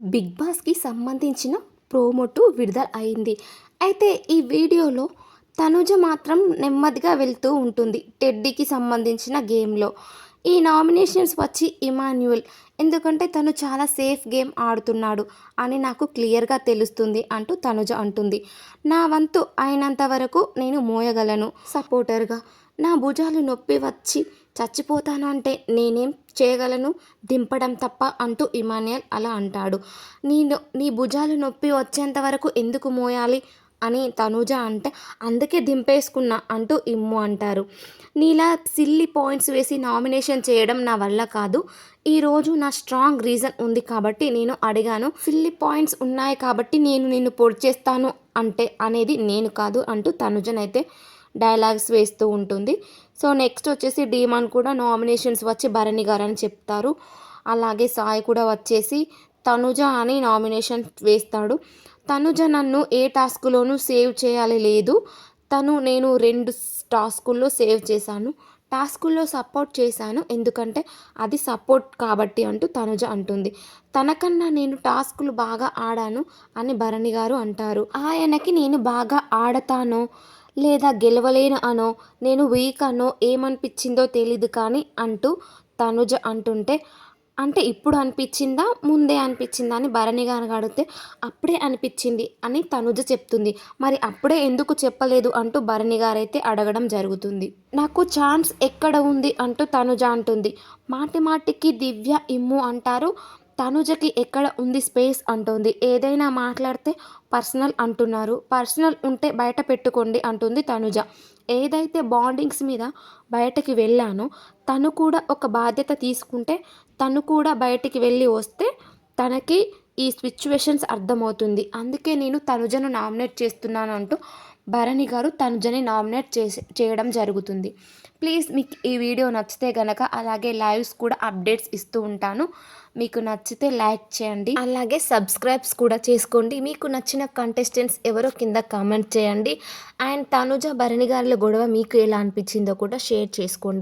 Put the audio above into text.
Big బాస్కి సంబంధించిన ప్రోమోటు విడుదల అయింది. అయితే ఈ వీడియోలో తనుజ మాత్రం నెమ్మదిగా వెళ్తూ ఉంటుంది టెడ్డీకి సంబంధించిన గేమ్లో. ఈ నామినేషన్స్ వచ్చి ఇమాన్యువల్ ఎందుకంటే తను చాలా సేఫ్ గేమ్ ఆడుతున్నాడు అని నాకు క్లియర్గా తెలుస్తుంది అంటూ తనుజ అంటుంది. నా వంతు అయినంత వరకు నేను మోయగలను సపోర్టర్గా. నా భుజాలు నొప్పి వచ్చి చచ్చిపోతాను అంటే నేనేం చేయగలను? దింపడం తప్ప అంటూ ఇమానియల్ అలా అంటాడు. నీ నీ భుజాలు నొప్పి వచ్చేంత వరకు ఎందుకు మోయాలి? అని తనుజ అంటే అందుకే దింపేసుకున్నా అంటూ ఇమ్ము అంటారు. నీలా సిల్లి పాయింట్స్ వేసి నామినేషన్ చేయడం నా వల్ల కాదు. ఈరోజు నా స్ట్రాంగ్ రీజన్ ఉంది కాబట్టి నేను అడిగాను. సిల్లి పాయింట్స్ ఉన్నాయి కాబట్టి నేను నిన్ను పొడి చేస్తాను అంటే అనేది నేను కాదు అంటూ తనుజనైతే డైలాగ్స్ వేస్తూ ఉంటుంది. సో నెక్స్ట్ వచ్చేసి డీమాన్ కూడా నామినేషన్స్ వచ్చి భరణి గారు అని చెప్తారు. అలాగే సాయి కూడా వచ్చేసి తనుజ అని నామినేషన్ వేస్తాడు. తనుజ నన్ను ఏ టాస్క్లోనూ సేవ్ చేయాలి లేదు. తను నేను రెండు టాస్కుల్లో సేవ్ చేశాను. టాస్కుల్లో సపోర్ట్ చేశాను. ఎందుకంటే అది సపోర్ట్ కాబట్టి అంటూ తనుజ అంటుంది. తనకన్నా నేను టాస్కులు బాగా ఆడాను అని భరణి గారు అంటారు. ఆయనకి నేను బాగా ఆడతాను లేదా గెలవలేను అనో నేను వీక్ అనో ఏమనిపించిందో తెలీదు కానీ అంటూ తనుజ అంటుంటే అంటే ఇప్పుడు అనిపించిందా ముందే అనిపించిందా అని భరణి గారు అడిగితే అప్పుడే అనిపించింది అని తనుజ చెప్తుంది. మరి అప్పుడే ఎందుకు చెప్పలేదు అంటూ భరణి గారైతే అడగడం జరుగుతుంది. నాకు ఛాన్స్ ఎక్కడ ఉంది అంటూ తనుజ అంటుంది. మాటి మాటికి దివ్య ఇమ్ము అంటారు తనుజకి ఎక్కడ ఉంది స్పేస్ అంటుంది. ఏదైనా మాట్లాడితే పర్సనల్ అంటున్నారు. పర్సనల్ ఉంటే బయట పెట్టుకోండి అంటుంది తనుజ. ఏదైతే బాండింగ్స్ మీద బయటకి వెళ్ళానో తను కూడా ఒక బాధ్యత తీసుకుంటే తను కూడా బయటికి వెళ్ళి వస్తే తనకి ఈ సిచ్యువేషన్స్ అర్థమవుతుంది. అందుకే నేను తనుజను నామినేట్ చేస్తున్నాను అంటూ భరణి గారు తనుజని నామినేట్ చేసి చేయడం జరుగుతుంది. ప్లీజ్ మీకు ఈ వీడియో నచ్చితే గనక అలాగే లైవ్స్ కూడా అప్డేట్స్ ఇస్తూ ఉంటాను. మీకు నచ్చితే లైక్ చేయండి. అలాగే సబ్స్క్రైబ్స్ కూడా చేసుకోండి. మీకు నచ్చిన కంటెస్టెంట్స్ ఎవరో కింద కామెంట్ చేయండి. అండ్ తనుజ భరణి గారిల గొడవ మీకు ఎలా అనిపించిందో కూడా షేర్ చేసుకోండి.